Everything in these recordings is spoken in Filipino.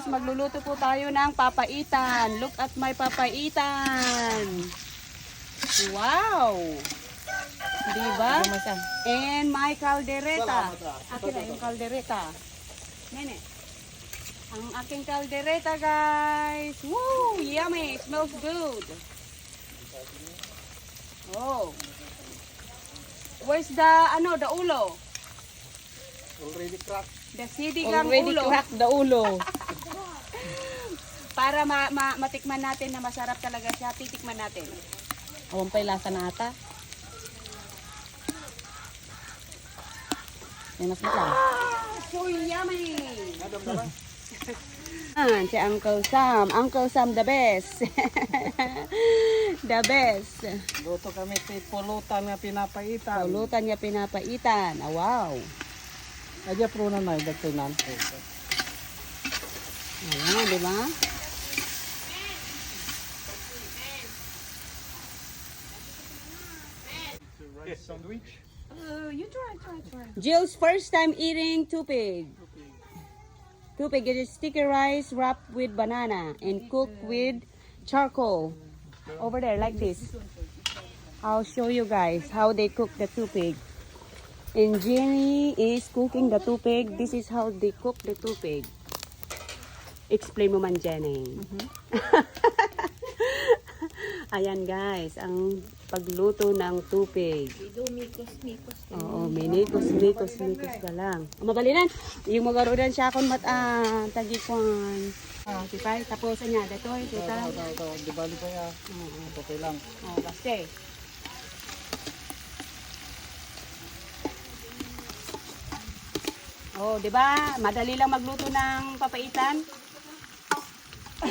guys, magluluto po tayo ng papaitan. Look at my papaitan. Wow! Diba? And my caldereta. Akin na yung caldereta. Nene. Ang aking caldereta, guys. Woo! Yummy! Smells good. Oh. Where's the, ano, the ulo? Already cracked. The sinigang Already ulo. cracked the ulo. Para ma ma matikman natin na masarap talaga siya, titikman natin. Awan pa'y lasa na ata. Yan mas lang. So yummy! Ah, si Uncle Sam. Uncle Sam the best. the best. Luto kami sa pulutan nga pinapaitan. Pulutan niya pinapaitan. Ah, wow. Adya pro na na, dagtay nanto. Ayan, di ba? Rice sandwich. Jill's first time eating tupig. Tupig is sticky rice wrapped with banana and cooked with charcoal. Over there, like this. I'll show you guys how they cook the tupig. And Jenny is cooking the tupig. This is how they cook the tupig. Explain mo man, Jenny. Ayan guys, ang pagluto ng tupig. Oo, minikos, mikos, mikos ka lang. Mabalinan, yung magarudan siya akong mat, ah, tagikon. Ah, tipay, tapos niya, datoy, Ito, tita. ito, ito. Di bali pa ya. Okay lang. Oh, baste. Oh, 'di ba? Madali lang magluto ng papaitan.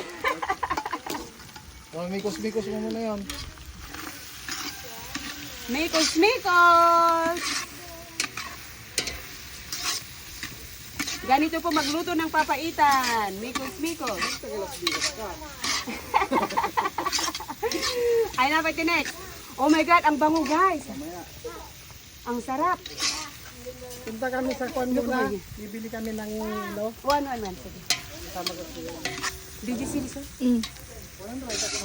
Oh, mikos-mikos mo muna yun. Mikos, mikos! Ganito po magluto ng papaitan. Mikos, mikos. Ay na, pati next. Oh my God, ang bango guys. Ang sarap. Punta kami sa kwan muna. Bibili kami ng lo. One, one, one. Sige. Did you see this one?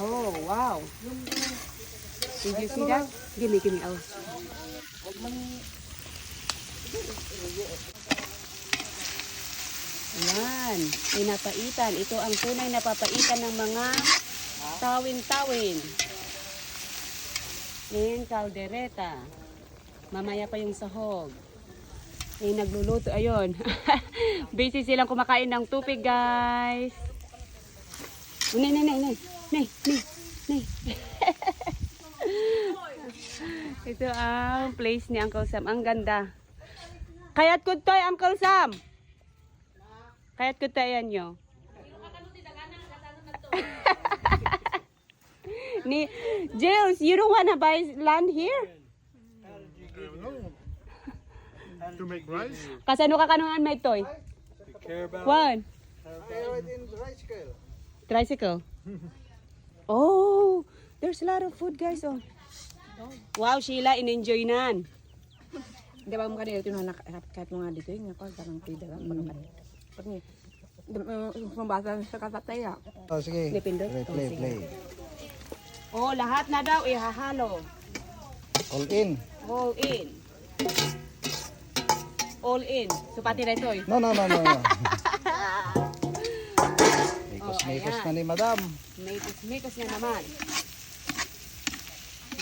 Oh, wow. Did you see that? Give me, give me. Oh. Yan. Pinapaitan. Ito ang tunay na papaitan ng mga tawin-tawin. Yan, kaldereta. Mamaya pa yung sahog. Eh, nagluluto. Ayun. Busy silang kumakain ng tupig, guys. Oh, Nay, nay, nay, nay. Nay, nay. Ito ang place ni Uncle Sam. Ang ganda. Kayat ko to, Uncle Sam. Kayat ko tayo nyo. ni Jules, you don't wanna buy land here? To make rice? Kasano ka kanungan may toy? One. Kayo. Tricycle. Oh, there's a lot of food, guys. Oh. Wow, Sheila, in-enjoy nan. Di ba mo kanina ito na kahit mga dito yung ako, parang pwede lang. Parang Pag ni, sumbasa sa katataya. Oh, sige. Depende. Play, play, play. Oh, lahat na daw ihahalo. All in. All in. All in. So, pati na ito eh. No, no, no, no. no. Oh, Mikos-mikos ayan. na ni madam. Mikos-mikos na naman.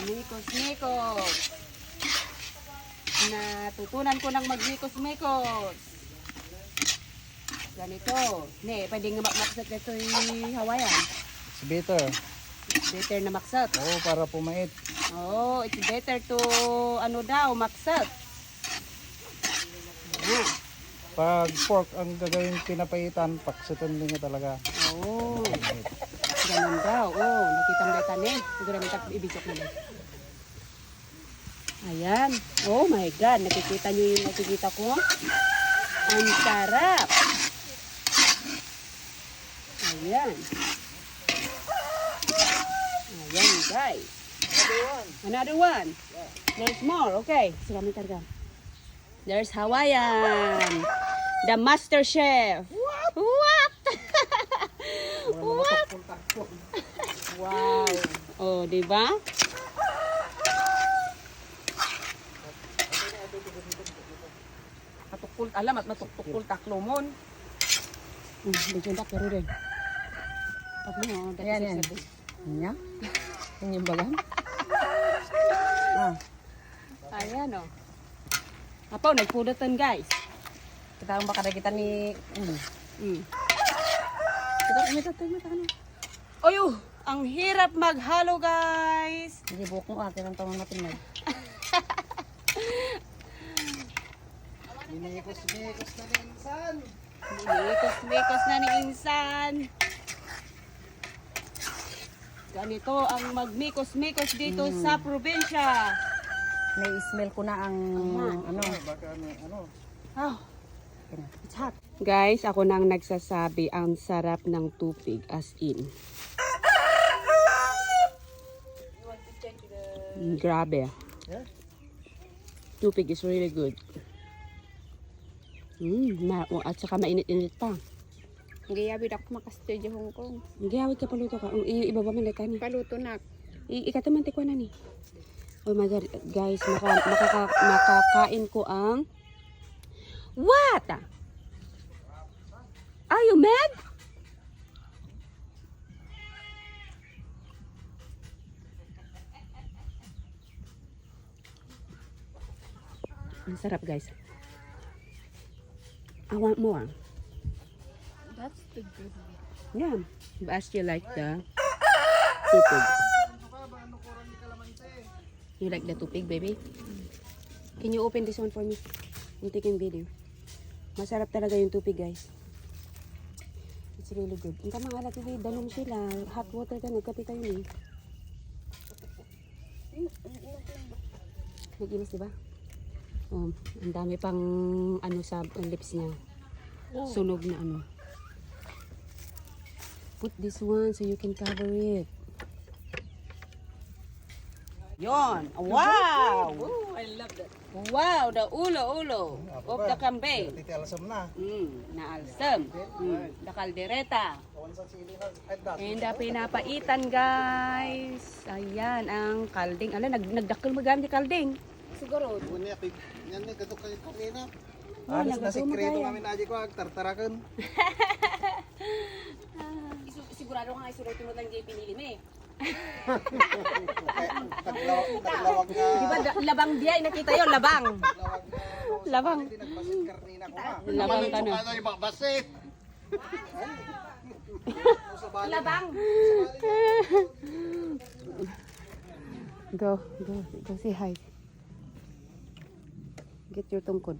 Mikos-mikos. Natutunan ko ng magmikos-mikos. Ganito. Ne, pwede nga maksat ito yung Hawaiian. Si bitter. Better na maksat. Oo, para pumait. Oh, it's better to ano daw, maksat. Pag pork ang gagawin pinapaitan, paksitan din niya talaga. Oh, ganun daw. Oh, nakita mo data ni. Siguro may tag ibisok lang. Ayan. Oh my God. Nakikita niyo yung nakikita ko? Ang sarap. Ayan. Ayan, guys. Another one. There's more. Okay. Sila may targa. There's Hawaiian. The master chef. What? What? Wow. Oh, di ba? Matukul, alam at matuktukul taklomon. Hmm, bigyan tak pero din. Pag mo, oh, dati yan, yan. Yan yan. Yan yung bagan. Ah. Ayan o. Oh. Apaw, nagpudatan guys. kita ang baka kita ni... Hmm. Mm. Kita tatay mo ano. Oy, uh, ang hirap maghalo guys. Hindi buhok mo ate ng taon natin na. Minikos-mikos na minsan. Mikos-mikos na ni Insan. Ganito ang magmikos-mikos dito sa probinsya. May smell ko na ang ano. Baka ano, ano. Oh, it's hot. Guys, ako nang nagsasabi ang sarap ng tupig as in. Grabe. Yeah? Tupig is really good. Mm, ma oh, at saka mainit-init pa. Giyabid ako makastudio Hong Kong. Giyawid ka paluto ka. Um, i- ibaba man ka ni. Paluto na. I ikataman tikwa na ni. Oh my god, guys, maka, makaka, makakain ko ang What? Are you mad? Ang sarap, guys. I want more. That's the good one. Yeah. But you like the tupig. You like the tupig, baby? Can you open this one for me? I'm taking video. Masarap talaga yung tupig, guys. It's really good. Ang laki, babe, danom sila. Hot water ka, nagkape tayo ni. Nag-imas, di ba? Oh, ang dami pang ano sa ang lips niya. Sunog na ano. Put this one so you can cover it. Yon! Wow! I love that. Wow! The ulo-ulo of the kambing. Titi alasam na. Mm, naalsam. Mm, the kaldereta. Na. And the pinapaitan, guys. Ayan, ang kalding. Ala, nag nagdakil magamit yung kalding. Siguro. Yan ni, kato kayo kanina. Oh, Alis na sikreto kami na ko, tartarakan. Sigurado ka nga isulat mo lang JP pinili mo eh. Naglawag, naglawag nga. Di ba da- labang diya nakita yon labang. Naglawag nga. ano, Labang. Hindi nagbasit karnina ko nga. Labang ka na. labang. Go, go, go say hi. Get your tungkod.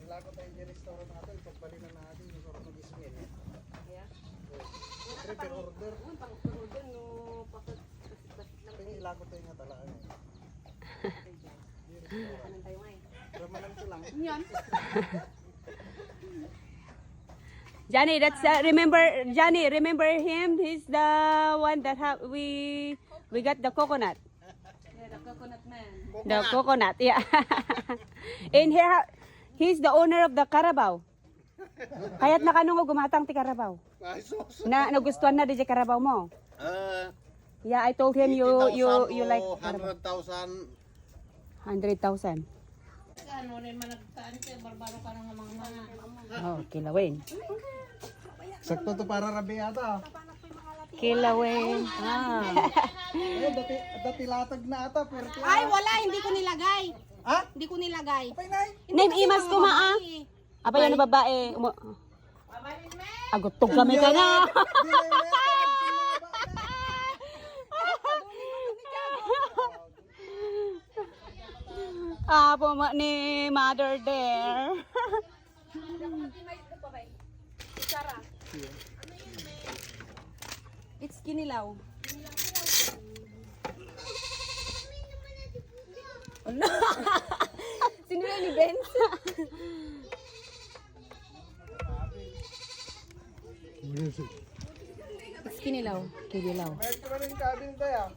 Ilago tayo yung restaurant natin, pagbalinan natin yung sarap ng ismil. Ilago tayo nga tala. Ramanan ko lang. Johnny, that's uh, remember Johnny. Remember him? He's the one that ha- we we got the coconut. The coconut, yeah. In here, he's the owner of the Carabao. Kaya't nakanungo gumatang ti Carabao. Na nagustuhan na di si Carabao mo. Uh, Yeah, I told him you you you like Carabao. 100,000. 100,000. Oh, kilawin. Sakto to para rabi ata. Kilawin. Ah. Eh, dati, dati latag na ata, pero Ay, wala. Hindi ko nilagay. Ha? Hindi ko nilagay. Name imas ko maa. Apa yan na babae? Umo. Agutog kami ka na. Di na yung mesa, nagpinaba na. Apo ma ni mother there. It's kinilaw. Sino yan ni Ben? It's kinilaw. Kinilaw. Meron ka rin kabin tayo.